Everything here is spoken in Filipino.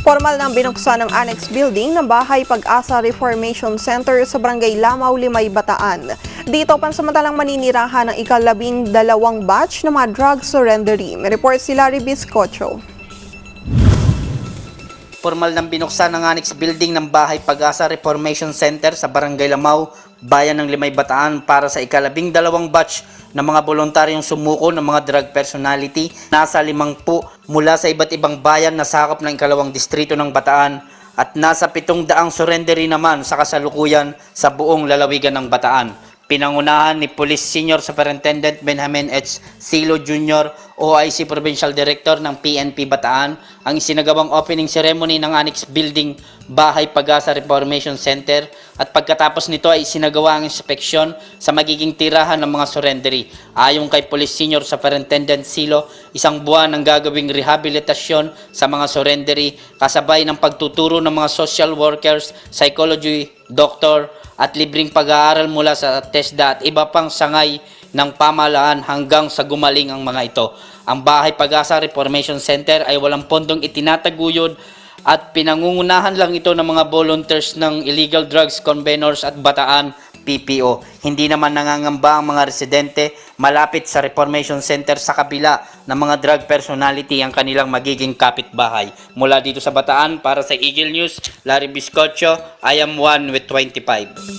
Formal nang binuksan ng Annex Building ng Bahay Pag-asa Reformation Center sa Barangay Lamaw, Limay, Bataan. Dito pansamantalang maninirahan ng ikalabing dalawang batch ng mga drug surrendery. Report si Larry Biscocho. Formal nang binuksan ng Annex Building ng Bahay Pag-asa Reformation Center sa Barangay Lamao, Bayan ng Limay Bataan para sa ikalabing dalawang batch ng mga voluntaryong sumuko ng mga drug personality. Nasa limang po mula sa iba't ibang bayan na sakop ng ikalawang distrito ng Bataan at nasa pitong daang surrendery naman sa kasalukuyan sa buong lalawigan ng Bataan. Pinangunahan ni Police Senior Superintendent Benjamin H. Silo Jr., OIC Provincial Director ng PNP Bataan, ang isinagawang opening ceremony ng Annex Building Bahay Pag-asa Reformation Center at pagkatapos nito ay isinagawa ang inspeksyon sa magiging tirahan ng mga surrendery. Ayon kay Police Senior Superintendent Silo, isang buwan ang gagawing rehabilitasyon sa mga surrendery kasabay ng pagtuturo ng mga social workers, psychology, doctor, at libreng pag-aaral mula sa TESDA at iba pang sangay ng pamahalaan hanggang sa gumaling ang mga ito. Ang Bahay Pag-asa Reformation Center ay walang pondong itinataguyod at pinangungunahan lang ito ng mga volunteers ng Illegal Drugs Convenors at Bataan PPO. Hindi naman nangangamba ang mga residente malapit sa Reformation Center sa kabila ng mga drug personality ang kanilang magiging kapitbahay. Mula dito sa Bataan para sa Eagle News, Larry Biscocho, I am one with 25.